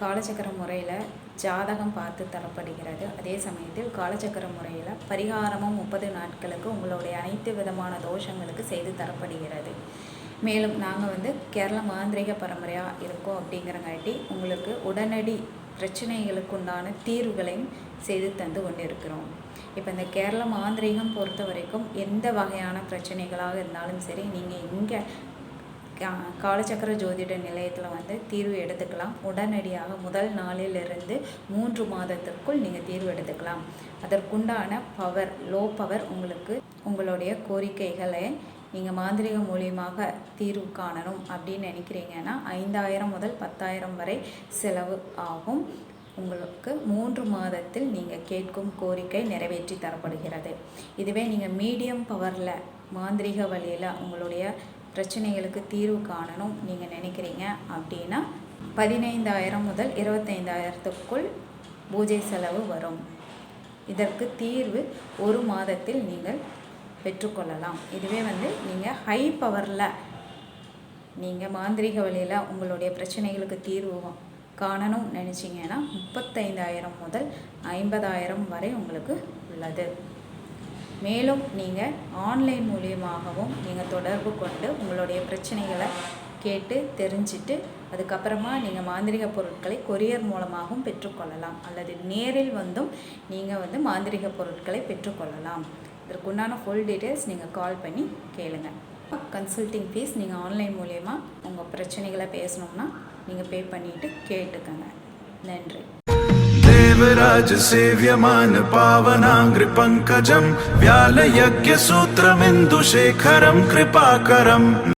காலச்சக்கர முறையில் ஜாதகம் பார்த்து தரப்படுகிறது. அதே சமயத்தில் காலச்சக்கர முறையில் பரிகாரமும் முப்பது நாட்களுக்கு உங்களுடைய அனைத்து விதமான தோஷங்களுக்கு செய்து தரப்படுகிறது. மேலும் நாங்கள் வந்து கேரள மாந்திரிக பரம்பரையாக இருக்கோம் அப்படிங்கிறங்காட்டி உங்களுக்கு உடனடி பிரச்சனைகளுக்குண்டான தீர்வுகளையும் செய்து தந்து கொண்டிருக்கிறோம். இப்போ இந்த கேரள மாந்திரீகம் பொறுத்த வரைக்கும் எந்த வகையான பிரச்சனைகளாக இருந்தாலும் சரி நீங்கள் இங்கே காலச்சக்கர ஜோதிட நிலையத்தில் வந்து தீர்வு எடுத்துக்கலாம். உடனடியாக முதல் நாளிலிருந்து மூன்று மாதத்திற்குள் நீங்கள் தீர்வு எடுத்துக்கலாம். அதற்குண்டான பவர் லோ பவர் உங்களுக்கு உங்களுடைய கோரிக்கைகளை நீங்கள் மாந்திரிகம் மூலியமாக தீர்வு காணணும் அப்படின்னு நினைக்கிறீங்கன்னா ஐந்தாயிரம் முதல் பத்தாயிரம் வரை செலவு ஆகும். உங்களுக்கு மூன்று மாதத்தில் நீங்கள் கேட்கும் கோரிக்கை நிறைவேற்றி தரப்படுகிறது. இதுவே நீங்கள் மீடியம் பவரில் மாந்திரிக வழியில் உங்களுடைய பிரச்சனைகளுக்கு தீர்வு காணணும் நீங்கள் நினைக்கிறீங்க அப்படின்னா பதினைந்தாயிரம் முதல் இருபத்தைந்தாயிரத்துக்குள் பூஜை செலவு வரும். இதற்கு தீர்வு ஒரு மாதத்தில் நீங்கள் பெற்றுக்கொள்ளலாம். இதுவே வந்து நீங்கள் ஹை பவரில் நீங்கள் மாந்திரீக வழியில் உங்களுடைய பிரச்சனைகளுக்கு தீர்வு காணணும் நினச்சிங்கன்னா முப்பத்தைந்தாயிரம் முதல் ஐம்பதாயிரம் வரை உங்களுக்கு உள்ளது. மேலும் நீங்கள் ஆன்லைன் மூலியமாகவும் நீங்கள் தொடர்பு கொண்டு உங்களுடைய பிரச்சனைகளை கேட்டு தெரிஞ்சுட்டு அதுக்கப்புறமா நீங்கள் மாந்திரிக பொருட்களை கொரியர் மூலமாகவும் பெற்றுக்கொள்ளலாம். அல்லது நேரில் வந்தும் நீங்கள் வந்து மாந்திரிக பொருட்களை பெற்றுக்கொள்ளலாம். இதற்குண்டான ஃபுல் டீட்டெயில்ஸ் நீங்கள் கால் பண்ணி கேளுங்க. கன்சல்டிங் ஃபீஸ் நீங்கள் ஆன்லைன் மூலயமா உங்கள் பிரச்சனைகளை பேசணும்னா நீங்கள் பே பண்ணிவிட்டு கேட்டுக்கங்க. நன்றி. शिवराज सेव्यमान पावनाङ्घ्रिपङ्कजं व्यालयज्ञसूत्रमिन्दुशेखरं कृपाकरम्।